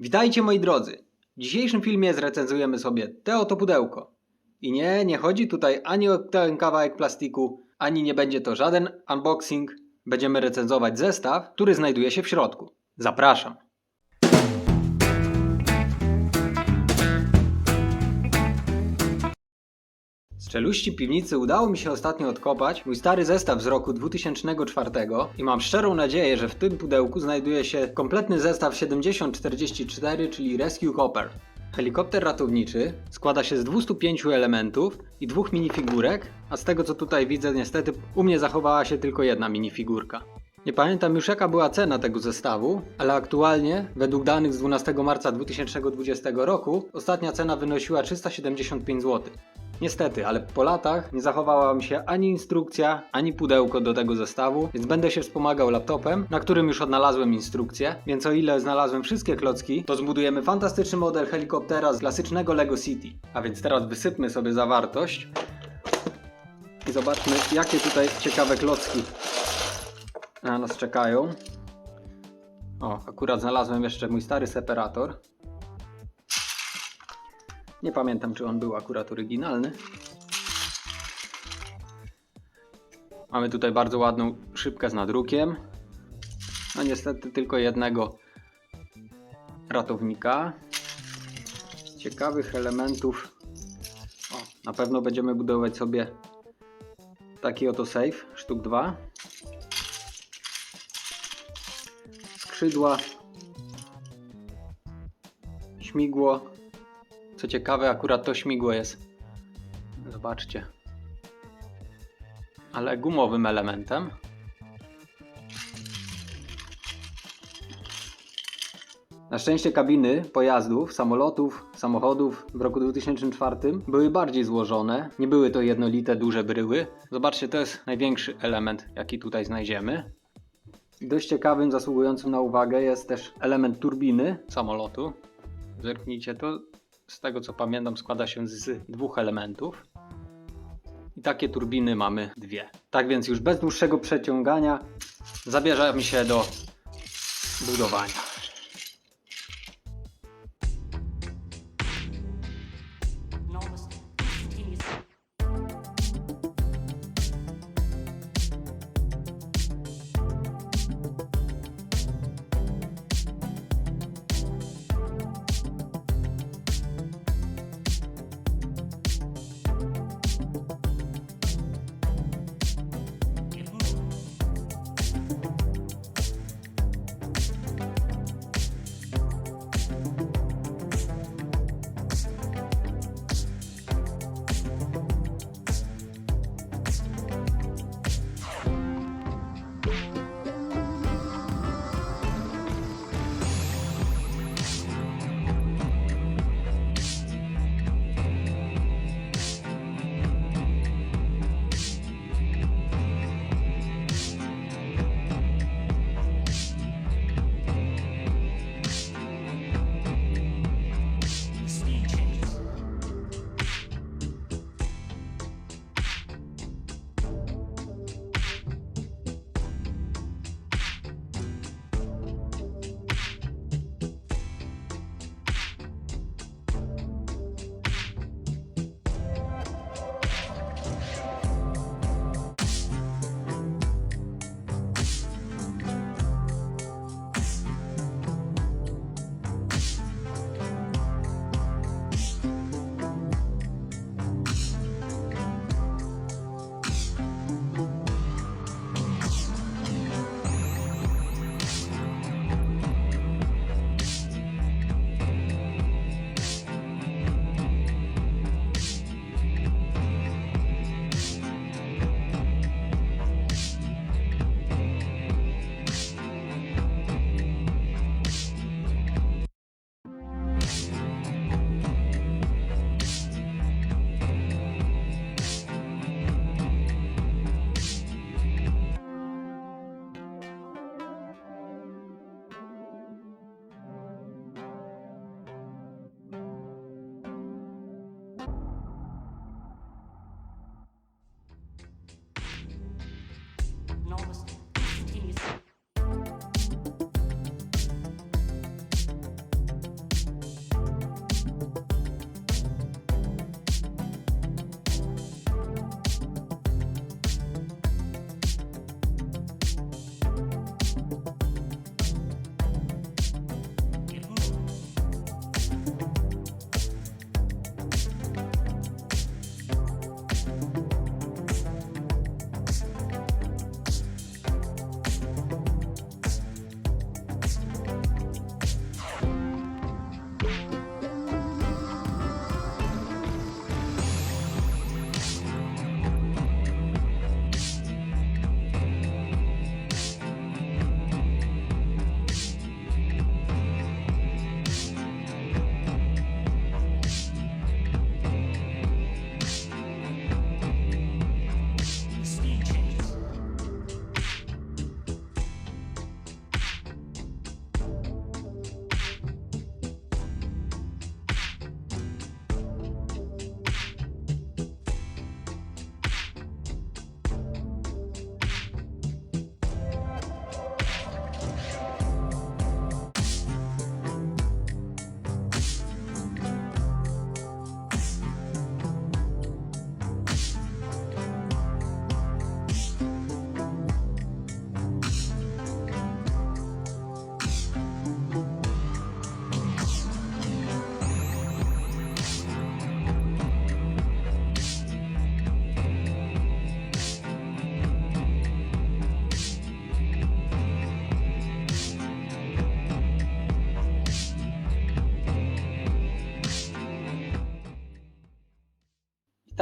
Witajcie moi drodzy. W dzisiejszym filmie zrecenzujemy sobie te oto pudełko. I nie, nie chodzi tutaj ani o ten kawałek plastiku, ani nie będzie to żaden unboxing. Będziemy recenzować zestaw, który znajduje się w środku. Zapraszam. Z czeluści piwnicy udało mi się ostatnio odkopać mój stary zestaw z roku 2004 i mam szczerą nadzieję, że w tym pudełku znajduje się kompletny zestaw 7044, czyli Rescue Hopper. Helikopter ratowniczy składa się z 205 elementów i dwóch minifigurek, a z tego co tutaj widzę niestety u mnie zachowała się tylko jedna minifigurka. Nie pamiętam już jaka była cena tego zestawu, ale aktualnie, według danych z 12 marca 2020 roku, ostatnia cena wynosiła 375 zł. Niestety, ale po latach nie zachowała mi się ani instrukcja, ani pudełko do tego zestawu, więc będę się wspomagał laptopem, na którym już odnalazłem instrukcję. Więc o ile znalazłem wszystkie klocki, to zbudujemy fantastyczny model helikoptera z klasycznego Lego City. A więc teraz wysypmy sobie zawartość i zobaczmy, jakie tutaj ciekawe klocki na nas czekają. O, akurat znalazłem jeszcze mój stary separator. Nie pamiętam, czy on był akurat oryginalny. Mamy tutaj bardzo ładną szybkę z nadrukiem. No niestety tylko jednego ratownika. Ciekawych elementów. O, na pewno będziemy budować sobie taki oto safe, sztuk 2. Skrzydła. Śmigło. Co ciekawe, akurat to śmigło jest. Zobaczcie. Ale gumowym elementem. Na szczęście kabiny pojazdów, samolotów, samochodów w roku 2004 były bardziej złożone. Nie były to jednolite, duże bryły. Zobaczcie, to jest największy element, jaki tutaj znajdziemy. Dość ciekawym, zasługującym na uwagę jest też element turbiny samolotu. Zerknijcie, to z tego co pamiętam składa się z dwóch elementów. I takie turbiny mamy dwie. Tak więc już bez dłuższego przeciągania zabierzemy się do budowania.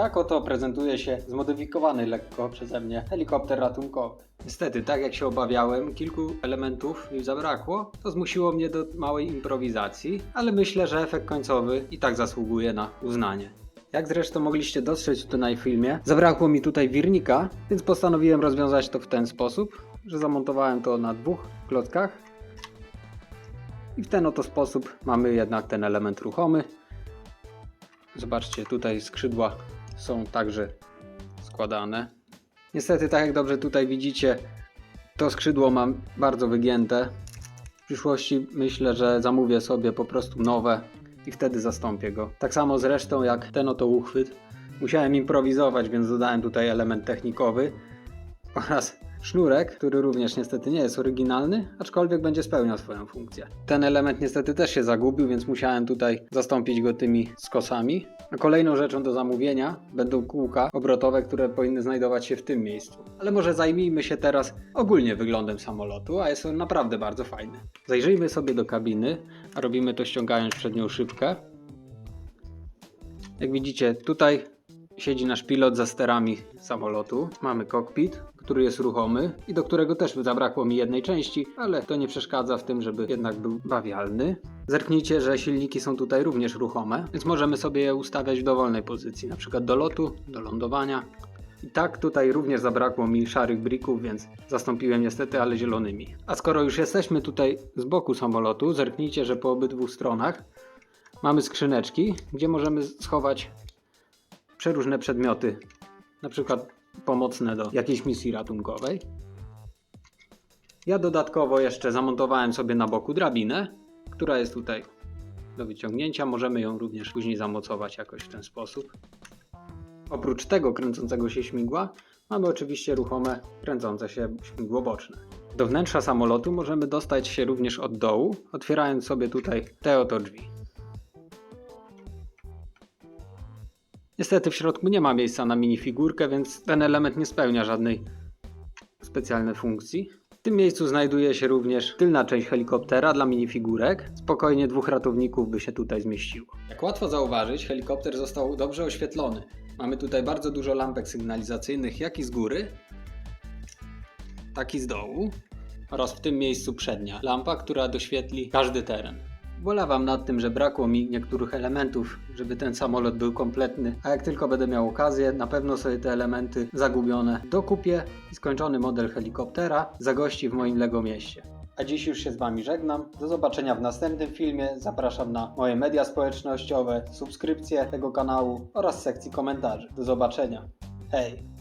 Tak oto prezentuje się zmodyfikowany lekko przeze mnie helikopter ratunkowy. Niestety, tak jak się obawiałem, kilku elementów mi zabrakło. To zmusiło mnie do małej improwizacji, ale myślę, że efekt końcowy i tak zasługuje na uznanie. Jak zresztą mogliście dostrzec tutaj na filmie, zabrakło mi tutaj wirnika, więc postanowiłem rozwiązać to w ten sposób, że zamontowałem to na dwóch klockach i w ten oto sposób mamy jednak ten element ruchomy. Zobaczcie, tutaj skrzydła są także składane. Niestety, tak jak dobrze tutaj widzicie, to skrzydło mam bardzo wygięte. W przyszłości myślę, że zamówię sobie po prostu nowe i wtedy zastąpię go. Tak samo zresztą jak ten oto uchwyt. Musiałem improwizować, więc dodałem tutaj element technikowy oraz sznurek, który również niestety nie jest oryginalny, aczkolwiek będzie spełniał swoją funkcję. Ten element niestety też się zagubił, więc musiałem tutaj zastąpić go tymi skosami. A kolejną rzeczą do zamówienia będą kółka obrotowe, które powinny znajdować się w tym miejscu. Ale może zajmijmy się teraz ogólnie wyglądem samolotu, a jest on naprawdę bardzo fajny. Zajrzyjmy sobie do kabiny, a robimy to ściągając przednią szybkę. Jak widzicie, tutaj siedzi nasz pilot za sterami samolotu. Mamy kokpit, który jest ruchomy i do którego też zabrakło mi jednej części, ale to nie przeszkadza w tym, żeby jednak był bawialny. Zerknijcie, że silniki są tutaj również ruchome, więc możemy sobie je ustawiać w dowolnej pozycji, na przykład do lotu, do lądowania. I tak tutaj również zabrakło mi szarych brików, więc zastąpiłem niestety, ale zielonymi. A skoro już jesteśmy tutaj z boku samolotu, zerknijcie, że po obydwu stronach mamy skrzyneczki, gdzie możemy schować przeróżne przedmioty, na przykład pomocne do jakiejś misji ratunkowej. Ja dodatkowo jeszcze zamontowałem sobie na boku drabinę, która jest tutaj do wyciągnięcia. Możemy ją również później zamocować jakoś w ten sposób. Oprócz tego kręcącego się śmigła mamy oczywiście ruchome kręcące się śmigło boczne. Do wnętrza samolotu możemy dostać się również od dołu, otwierając sobie tutaj te oto drzwi. Niestety w środku nie ma miejsca na minifigurkę, więc ten element nie spełnia żadnej specjalnej funkcji. W tym miejscu znajduje się również tylna część helikoptera dla minifigurek. Spokojnie dwóch ratowników by się tutaj zmieściło. Jak łatwo zauważyć, helikopter został dobrze oświetlony. Mamy tutaj bardzo dużo lampek sygnalizacyjnych, jak i z góry, tak i z dołu. Oraz w tym miejscu przednia lampa, która doświetli każdy teren. Bolewam nad tym, że brakło mi niektórych elementów, żeby ten samolot był kompletny, a jak tylko będę miał okazję, na pewno sobie te elementy zagubione dokupię i skończony model helikoptera zagości w moim Lego mieście. A dziś już się z Wami żegnam. Do zobaczenia w następnym filmie. Zapraszam na moje media społecznościowe, subskrypcję tego kanału oraz sekcji komentarzy. Do zobaczenia. Hej!